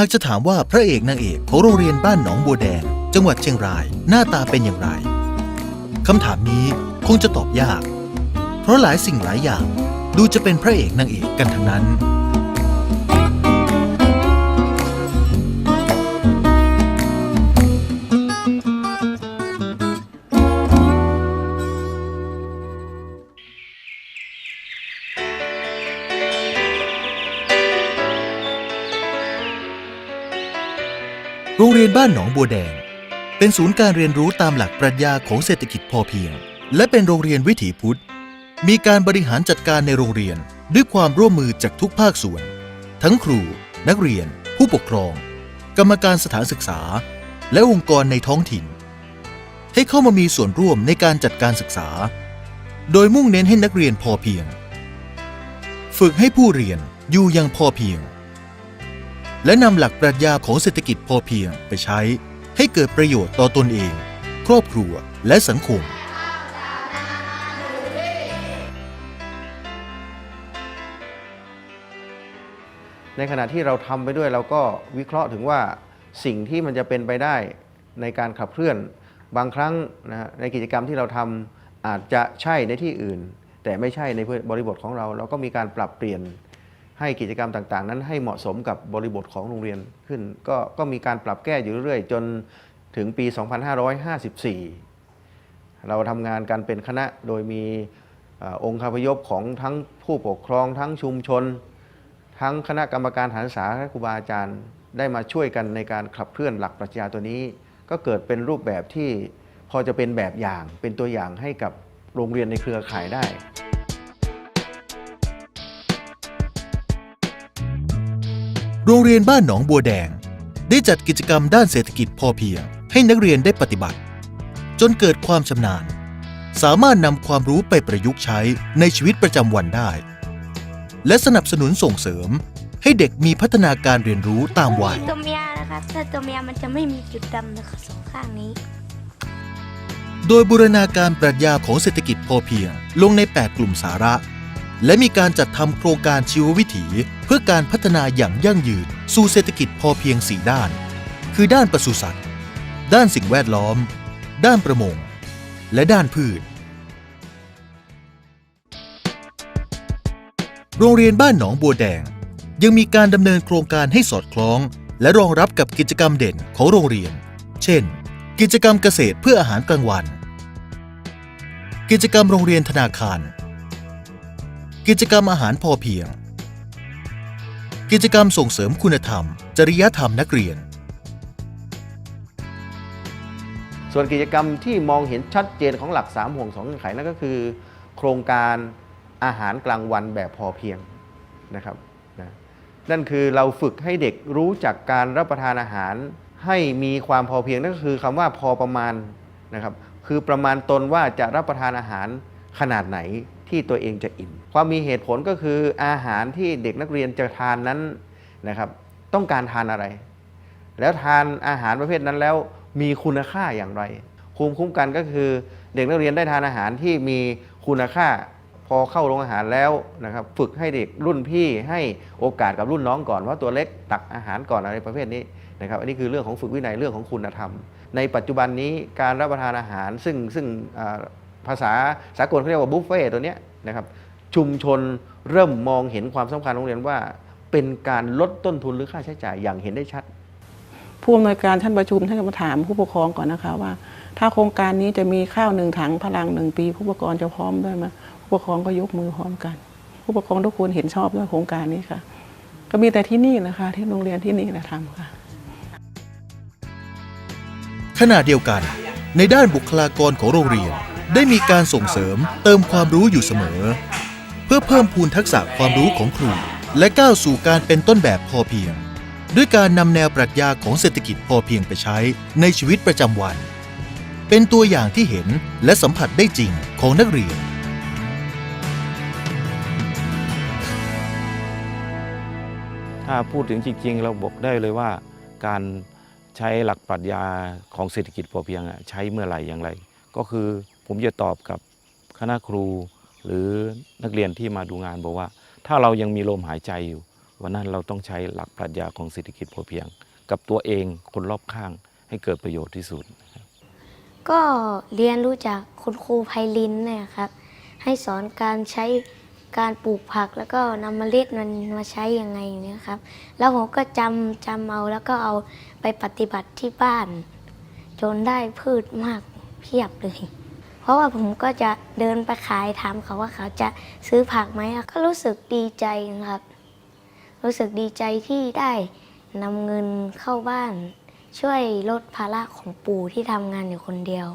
หากจะถามว่าพระเอกนางเอกของโรงเรียนบ้านหนองบัวแดง จังหวัดเชียงรายหน้าตาเป็นอย่างไรคำถามนี้คงจะตอบยาก เพราะหลายสิ่งหลายอย่างดูจะเป็นพระเอกนางเอกกันทั้งนั้น เรียนบ้านหนองบัวแดง เป็นศูนย์การเรียนรู้ตามหลักปรัชญาของเศรษฐกิจพอเพียง และเป็นโรงเรียนวิถีพุทธ มีการบริหารจัดการในโรงเรียนด้วยความร่วมมือจากทุกภาคส่วน ทั้งครู นักเรียน ผู้ปกครอง กรรมการสถานศึกษา และองค์กรในท้องถิ่น ให้เข้ามามีส่วนร่วมในการจัดการศึกษา โดยมุ่งเน้นให้นักเรียนพอเพียง ฝึกให้ผู้เรียนอยู่อยังพอเพียง และนำหลักปรัชญาของเศรษฐกิจพอเพียงไปใช้ ให้เกิดประโยชน์ต่อตนเอง ครอบครัวและสังคม ในขณะที่เราทำไปด้วยเราก็วิเคราะห์ถึงว่าสิ่งที่มันจะเป็นไปได้ในการขับเคลื่อนบางครั้งนะในกิจกรรมที่เราทำอาจจะใช่ในที่อื่น แต่ไม่ใช่ในบริบทของเรา เราก็มีการปรับเปลี่ยน ให้กิจกรรมต่างๆ นั้นให้เหมาะสมกับบริบทของโรงเรียนขึ้น ก็ก็มีการปรับแก้อยู่เรื่อยๆ จนถึงปี 2554 เราทำงานกันเป็นคณะโดยมีอองค์คาพยพของทั้งผู้ปกครองทั้งชุมชน ทั้งคณะกรรมการฐานศึกษาและครูบาอาจารย์ ได้มาช่วยกันในการขับเคลื่อนหลักปรัชญาตัวนี้ ก็เกิดเป็นรูปแบบที่พอจะเป็นแบบอย่างเป็นตัวอย่างให้กับโรงเรียนในเครือข่ายได้ โรงเรียนบ้านหนองบัวแดง ได้จัดกิจกรรมด้านเศรษฐกิจพอเพียง ให้นักเรียนได้ปฏิบัติ จนเกิดความชำนาญ สามารถนำความรู้ไปประยุกต์ใช้ในชีวิตประจำวันได้ และสนับสนุนส่งเสริม ให้เด็กมีพัฒนาการเรียนรู้ตามวัย ตัวเมียนะคะถ้าตัวเมียมันจะไม่มีจุดดำนะคะสองข้างนี้ โดยบูรณาการปรัชญาของเศรษฐกิจพอเพียงลงใน 8 กลุ่มสาระ และมีการจัดทำโครงการชีววิถี เพื่อการพัฒนาอย่างยั่งยืน สู่เศรษฐกิจพอเพียง4ด้าน คือด้านปศุสัตว์ ด้านสิ่งแวดล้อม ด้านประมง และด้านพืช โรงเรียนบ้านหนองบัวแดง ยังมีการดำเนินโครงการให้สอดคล้อง และรองรับกับกิจกรรมเด่นของโรงเรียน เช่น กิจกรรมเกษตรเพื่ออาหารกลางวัน กิจกรรมโรงเรียนธนาคาร กิจกรรมอาหารพอเพียง กิจกรรมส่งเสริมคุณธรรม จริยธรรมนักเรียน ส่วนกิจกรรมที่มองเห็นชัดเจนของหลัก 3 ห่วง2เงื่อนไขนั่นก็คือ โครงการอาหารกลางวันแบบพอเพียงนะครับนะนั่นคือเราฝึกให้เด็กรู้จักการรับประทานอาหารให้มีความพอเพียงนั่นก็คือคำว่าพอประมาณนะครับคือประมาณตนว่าจะรับประทานอาหารขนาดไหน ที่ตัวเองจะอิ่ม ความมีเหตุผลก็คืออาหารที่เด็กนักเรียนจะทานนั้นนะครับต้องการทานอะไร แล้วทานอาหารประเภทนั้นแล้วมีคุณค่าอย่างไร ภูมิคุ้มกันก็คือเด็กนักเรียนได้ทานอาหารที่มีคุณค่าพอเข้าโรงอาหารแล้วนะครับฝึกให้เด็กรุ่นพี่ให้โอกาสกับรุ่นน้องก่อนว่าตัวเล็กตักอาหารก่อนอะไรประเภทนี้นะครับอันนี้คือเรื่องของฝึกวินัยเรื่องของคุณธรรม ในปัจจุบันนี้การรับประทานอาหารซึ่งซึ่ง ภาษาสากลเขาเรียกว่าบุฟเฟ่ต์ตัวเนี้ยนะครับชุมชนเริ่มมองเห็นความสำคัญของโรงเรียนว่า เป็นการลดต้นทุนหรือค่าใช้จ่ายอย่างเห็นได้ชัด ผู้อำนวยการท่านประชุมท่านก็มาถามผู้ปกครองก่อนนะคะว่า ถ้าโครงการนี้จะมีข้าวหนึ่งถังพลังหนึ่งปี ผู้ปกครองจะพร้อมด้วยไหมผู้ปกครองก็ยกมือพร้อมกัน ผู้ปกครองทุกคนเห็นชอบด้วยโครงการนี้ค่ะ ก็มีแต่ที่นี่นะคะ ที่โรงเรียนที่นี่นะทำค่ะขณะเดียวกัน ในด้านบุคลากรของโรงเรียน ได้มีการส่งเสริมเติมความรู้อยู่เสมอ เพื่อเพิ่มพูนทักษะความรู้ของครู และก้าวสู่การเป็นต้นแบบพอเพียง ด้วยการนำแนวปรัชญาของเศรษฐกิจพอเพียงไปใช้ในชีวิตประจำวัน เป็นตัวอย่างที่เห็นและสัมผัสได้จริงของนักเรียนถ้าพูดถึงจริง ๆ เราบอกได้เลยว่าการใช้หลักปรัชญาของเศรษฐกิจพอเพียงใช้เมื่อไหร่อย่างไร ก็คือ ผมจะตอบกับคณะครูหรือนักเรียนที่มาดูงานบอกว่า ถ้าเรายังมีลมหายใจอยู่ วันนั้นเราต้องใช้หลักปรัชญาของเศรษฐกิจพอเพียง กับตัวเองคนรอบข้างให้เกิดประโยชน์ที่สุด ก็เรียนรู้จากคุณครูไพลินเนี่ยครับ ให้สอนการใช้การปลูกผักแล้วก็นำเมล็ดมันมาใช้ยังไงอย่างเนี้ยครับ แล้วผมก็จำจำเอาแล้วก็เอาไปปฏิบัติที่บ้าน จนได้พืชมากเพียบเลย ราะว่าผมก็จะเดินไปขายถามเขาว่าเขาจะซื้อผักไหมก็รู้สึกดีใจนะครับ รู้สึกดีใจที่ได้นำเงินเข้าบ้าน ช่วยลดภาระของปู่ที่ทำงานอยู่คนเดียว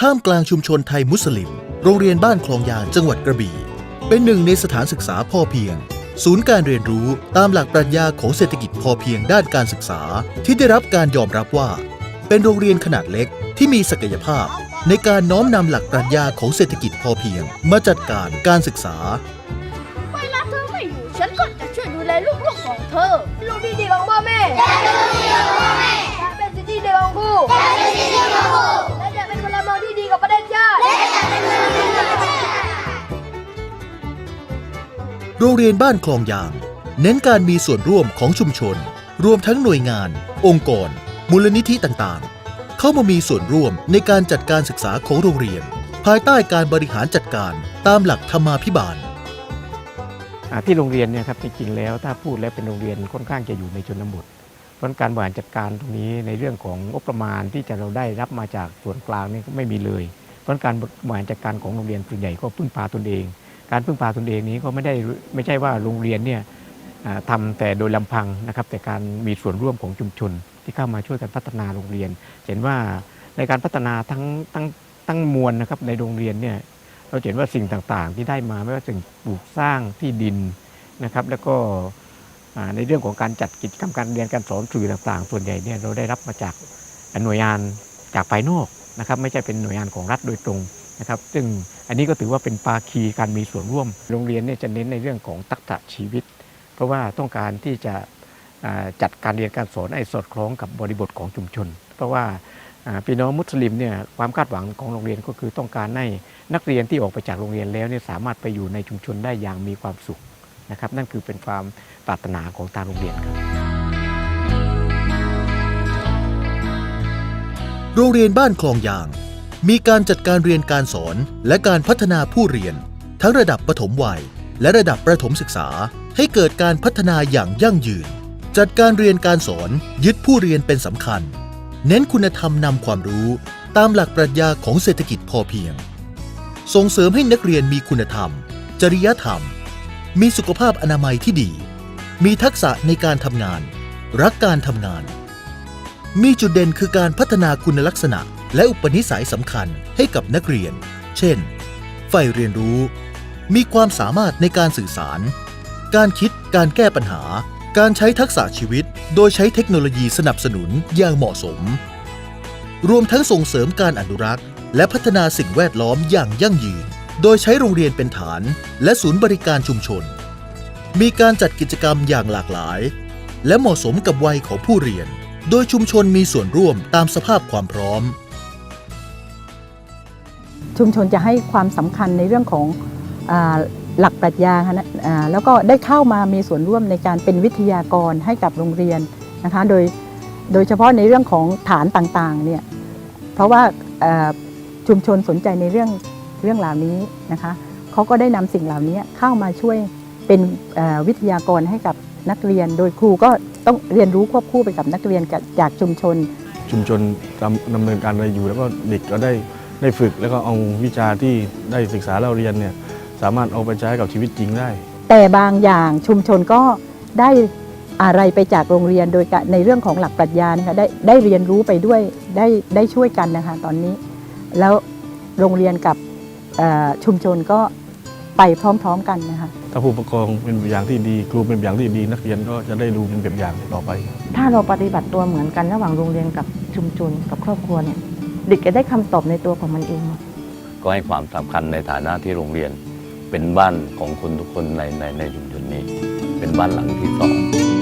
ท่ามกลางชุมชนไทยมุสลิม โรงเรียนบ้านคลองยางจังหวัดกระบี่ เป็นหนึ่งในสถานศึกษาพอเพียง ศูนย์การเรียนรู้ตามหลักปรัชญาของเศรษฐกิจพอเพียงด้านการศึกษา ที่ได้รับการยอมรับว่า เป็นโรงเรียนขนาดเล็กที่มีศักยภาพ ในการน้อมนำหลักปรัชญาของเศรษฐกิจพอเพียง มาจัดการการศึกษา เวลาเธอไม่อยู่ฉันก็จะช่วยดูแลลูกๆของเธอลูกที่ดีของพ่อแม่จะเป็นลูกที่ดีของพ่อแม่จะเป็นสิทธิที่ดีของครู โรงเรียนบ้านคลองยาง เน้นการมีส่วนร่วมของชุมชน รวมทั้งหน่วยงาน องค์กร มูลนิธิต่างๆ เข้ามามีส่วนร่วมในการจัดการศึกษาของโรงเรียน ภายใต้การบริหารจัดการตามหลักธรรมาภิบาลที่โรงเรียนเนี่ยครับจริงๆแล้วถ้าพูดแล้วเป็นโรงเรียนค่อนข้างจะอยู่ในชนบทเพราะการบริหารจัดการตรงนี้ในเรื่องของงบประมาณที่จะเราได้รับมาจากส่วนกลางนี่ก็ไม่มีเลยเพราะการบริหารจัดการของโรงเรียนส่วนใหญ่ก็พึ่งพาตนเอง การพึ่งพาตนเองนี้ก็ไม่ได้ไม่ใช่ว่าโรงเรียนเนี่ยทำแต่โดยลำพังนะครับแต่การมีส่วนร่วมของชุมชน ที่เข้ามาช่วยกันพัฒนาโรงเรียน เห็นว่าในการพัฒนาทั้งทั้งทั้งมวลนะครับในโรงเรียนเนี่ยเราเห็นว่าสิ่งต่างๆ ที่ได้มาไม่ว่าสิ่งปลูกสร้างที่ดินนะครับแล้วก็ในเรื่องของการจัดกิจกรรมการเรียนการสอนสื่อต่างๆ ส่วนใหญ่เนี่ยเราได้รับมาจากหน่วยงานจากภายนอกนะครับไม่ใช่เป็นหน่วยงานของรัฐโดยตรง นะครับซึ่งอันนี้ก็ถือว่าเป็นปาคีการมีส่วนร่วม โรงเรียนเนี่ยจะเน้นในเรื่องของทักษะชีวิต เพราะว่าต้องการที่จะจัดการเรียนการสอนให้สอดคล้องกับบริบทของชุมชน เพราะว่าอ่าพี่น้องมุสลิมเนี่ยความคาดหวังของโรงเรียนก็คือต้องการให้นักเรียนที่ออกไปจากโรงเรียนแล้วเนี่ยสามารถไปอยู่ในชุมชนได้อย่างมีความสุขนะครับนั่นคือเป็นความปรารถนาของทางโรงเรียนครับโรงเรียนบ้านคลองยาง มีการจัดการเรียนการสอนและการพัฒนาผู้เรียน ทั้งระดับประถมวัย และระดับประถมศึกษา ให้เกิดการพัฒนาอย่างยั่งยืน จัดการเรียนการสอนยึดผู้เรียนเป็นสำคัญ เน้นคุณธรรมนำความรู้ ตามหลักปรัชญาของเศรษฐกิจพอเพียง ส่งเสริมให้นักเรียนมีคุณธรรม จริยธรรม มีสุขภาพอนามัยที่ดี มีทักษะในการทำงาน รักการทำงาน มีจุดเด่นคือการพัฒนาคุณลักษณะ และอุปนิสัยสำคัญให้กับนักเรียน เช่นใฝ่เรียนรู้ มีความสามารถในการสื่อสาร การคิด การแก้ปัญหา การใช้ทักษะชีวิต โดยใช้เทคโนโลยีสนับสนุนอย่างเหมาะสม รวมทั้งส่งเสริมการอนุรักษ์ และพัฒนาสิ่งแวดล้อมอย่างยั่งยืน โดยใช้โรงเรียนเป็นฐาน และศูนย์บริการชุมชน มีการจัดกิจกรรมอย่างหลากหลาย และเหมาะสมกับวัยของผู้เรียน โดยชุมชนมีส่วนร่วมตามสภาพความพร้อม ชุมชนจะให้ความสำคัญในเรื่องของอาหลักปรัชญาค่ะนะอ่าแล้วก็ได้เข้ามามีส่วนร่วมในการเป็นวิทยากรให้กับโรงเรียนนะคะโดยโดยเฉพาะในเรื่องของฐานต่างๆเนี่ยเพราะว่าอ่าชุมชนสนใจในเรื่องเรื่องเหล่านี้นะคะเขาก็ได้นำสิ่งเหล่านี้เข้ามาช่วยเป็นอ่าวิทยากรให้กับ นักเรียน โดยครูก็ต้องเรียนรู้ควบคู่ไปกับนักเรียนกับจากชุมชน ชุมชนดำดำเนินการอะไรอยู่ แล้วก็เด็กก็ได้ได้ฝึก แล้วก็เอาวิชาที่ได้ศึกษาเราเรียนเนี่ยสามารถเอาไปใช้กับชีวิตจริงได้ แต่บางอย่างชุมชนก็ได้อะไรไปจากโรงเรียนโดยการในเรื่องของหลักปรัชญานะคะได้ได้เรียนรู้ไปด้วยได้ได้ช่วยกันนะคะตอนนี้ แล้วโรงเรียนกับเอ่อชุมชนก็ ไปพร้อม ๆ กันนะคะ ถ้าผู้ปกครองเป็นแบบอย่างที่ดี ครูเป็นแบบอย่างที่ดี นักเรียนก็จะได้ดูเป็นแบบอย่างต่อไป ถ้าเราปฏิบัติตัวเหมือนกันระหว่างโรงเรียนกับชุมชนกับครอบครัวเนี่ยเด็กจะได้คำตอบในตัวของมันเอง ก็ให้ความสำคัญในฐานะที่โรงเรียน เป็นบ้านของคนทุกคนในในในชุมชนนี้ เป็นบ้านหลังที่สอง